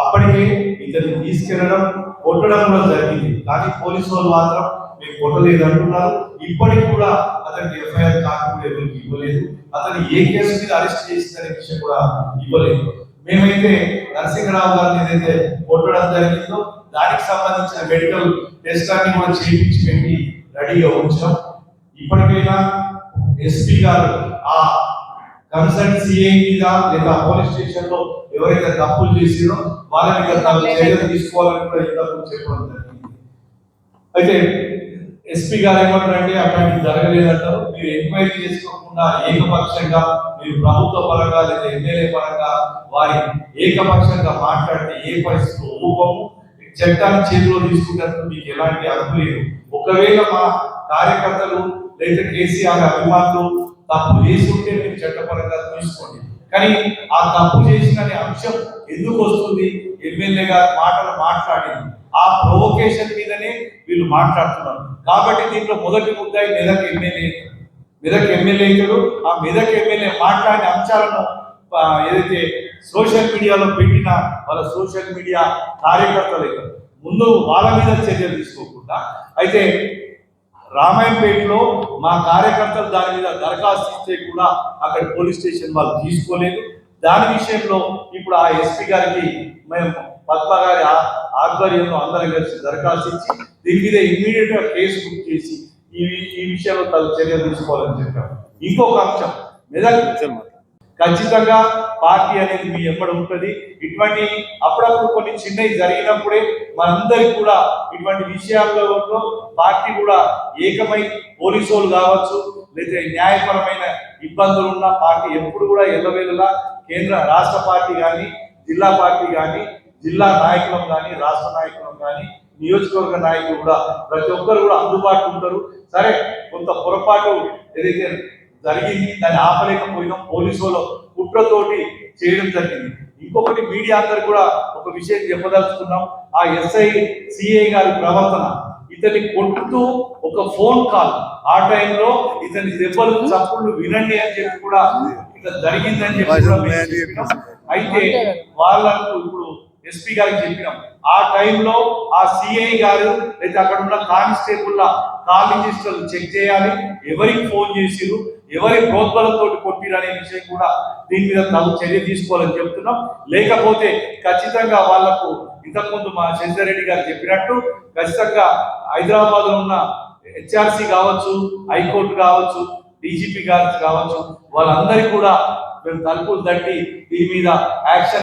అప్పటికే ఇతన్ని తీసుకెళ్ళడం కొట్టడం కూడా జరిగింది. కానీ పోలీసు వాళ్ళు మాత్రం మీరు కొట్టలేదు అంటున్నారు ఇప్పటికి కూడా అతనికి ఎఫ్ఐఆర్ కాకుండా ఎవరికి ఇవ్వలేదు. అతను ఏ కేసు మీద అరెస్ట్ చేసిందనే విషయం కూడా ఇవ్వలేదు. మేమైతే నరసింహరావు గారిని ఏదైతే కొట్టడం జరిగిందో దానికి సంబంధించిన మెడికల్ టెస్ట్ అన్ని కూడా చేయించి పెట్టి రెడీగా ఉంచాం. ఇప్పటికైనా ఎస్పీ గారు ఆ కన్సర్న్ సిఐ మీద లేదా పోలీస్ స్టేషన్లో ఎవరైతే తప్పులు చేసినో వాళ్ళ మీద తాము చర్యలు తీసుకోవాలని కూడా ఇంతకు చెప్పడం జరిగింది. అయితే ఎస్పీ గారు ఏమంటారంటే అట్లాంటివి జరగలేదంటారు. మీరు ఎంక్వైరీ చేసుకోకుండా ఏకపక్షంగా మీరు ప్రభుత్వ పరంగా లేదా ఎమ్మెల్యే పరంగా వారి ఏకపక్షంగా మాట్లాడితే ఏ పరిస్థితుల్లో ఊపము చట్టాన్ని చేతిలో తీసుకుంటారు మీకు ఎలాంటి అర్థం లేదు. ఒకవేళ మా కార్యకర్తలు లేదా కేసీఆర్ అభిమానులు తప్పు చేసి మీరు చట్టపరంగా తీసుకోండి కానీ ఆ తప్పు చేసిన అనే అంశం ఎందుకు వస్తుంది? ఎమ్మెల్యే గారు మాటలు మాట్లాడింది. ఆ ప్రొవోకేషన్ మీదనే వీళ్ళు మాట్లాడుతున్నారు. కాబట్టి దీంట్లో మొదటి ముద్దాయి మెదక్ ఎమ్మెల్యే. మెదక్ ఎమ్మెల్యే ఆ మెదక్ ఎమ్మెల్యే మాట్లాడిన అంశాలను ఏదైతే సోషల్ మీడియాలో పెట్టిన వాళ్ళ సోషల్ మీడియా కార్యకర్తలు ముందు వాళ్ళ మీద చర్యలు తీసుకోకుండా అయితే రామాయంపేటలో మా కార్యకర్తలు దాని మీద దరఖాస్తు ఇస్తే కూడా అక్కడ పోలీస్ స్టేషన్ వాళ్ళు తీసుకోలేదు. దాని విషయంలో ఇప్పుడు ఆ ఎస్పీ గారికి మేము పద్మ గారి ఆధ్వర్యంలో అందరం కలిసి దరఖాస్తు ఇచ్చి దీని మీద ఇమ్మీడియట్గా కేసు బుక్ చేసి ఈ ఈ విషయంలో తగు చర్యలు తీసుకోవాలని చెప్పాం. ఇంకొక అంశం మెదక్ ఖచ్చితంగా పార్టీ అనేది మీ ఎక్కడ ఉంటుంది. ఇటువంటి అప్పుడప్పుడు కొన్ని చిన్నవి జరిగినప్పుడే మనందరికి కూడా ఇటువంటి విషయాల్లో పార్టీ కూడా ఏకమై పోలీసు వాళ్ళు కావచ్చు లేదా న్యాయపరమైన ఇబ్బందులు ఉన్న పార్టీ ఎప్పుడు కూడా ఎల్లవేళలా కేంద్ర రాష్ట్ర పార్టీ కానీ జిల్లా పార్టీ కానీ జిల్లా నాయకులం కానీ రాష్ట్ర నాయకులం కానీ నియోజకవర్గ నాయకులు కూడా ప్రతి ఒక్కరు కూడా అందుబాటులో ఉంటారు. సరే కొంత పొరపాటు ఏదైతే జరిగింది దాన్ని ఆపలేకపోయినాం పోలీసులో కుట్రతోటి చేయడం జరిగింది. ఇంకొకటి మీడియా అందరు కూడా ఒక విషయం చెప్పదలుచుకున్నాం. ఆ ఎస్ఐ సిఐ గారి ప్రవర్తన. ఇతన్ని కొట్టుతూ ఒక ఫోన్ కాల్. ఆ టైంలో ఇతని దెబ్బలు చప్పుళ్ళు వినండి అని చెప్పి కూడా ఇట్లా జరిగిందని చెప్పి. అయితే వాళ్ళకు ఇప్పుడు ఎస్పీ గారికి చెప్పినాం. ఆ టైంలో ఆ సిఐ గారు లేదా అక్కడ ఉన్న కానిస్టేబుల్ కాల్ రిజిస్టర్లు చెక్ చేయాలి. ఎవరికి ఫోన్ చేసిరు ఎవరి ప్రోద్బలంతో కొట్టిరు అనే విషయం కూడా దీని మీద తగు చర్య తీసుకోవాలని చెప్తున్నాం. లేకపోతే ఖచ్చితంగా వాళ్ళకు ఇంతకుముందు మా చంద్రారెడ్డి గారు చెప్పినట్టు ఖచ్చితంగా హైదరాబాద్లో ఉన్న హెచ్ఆర్సి కావచ్చు హైకోర్టు కావచ్చు డీజీపీ గారు కావచ్చు వాళ్ళందరికీ కూడా మేము తలుపులు తట్టి దీని మీద యాక్షన్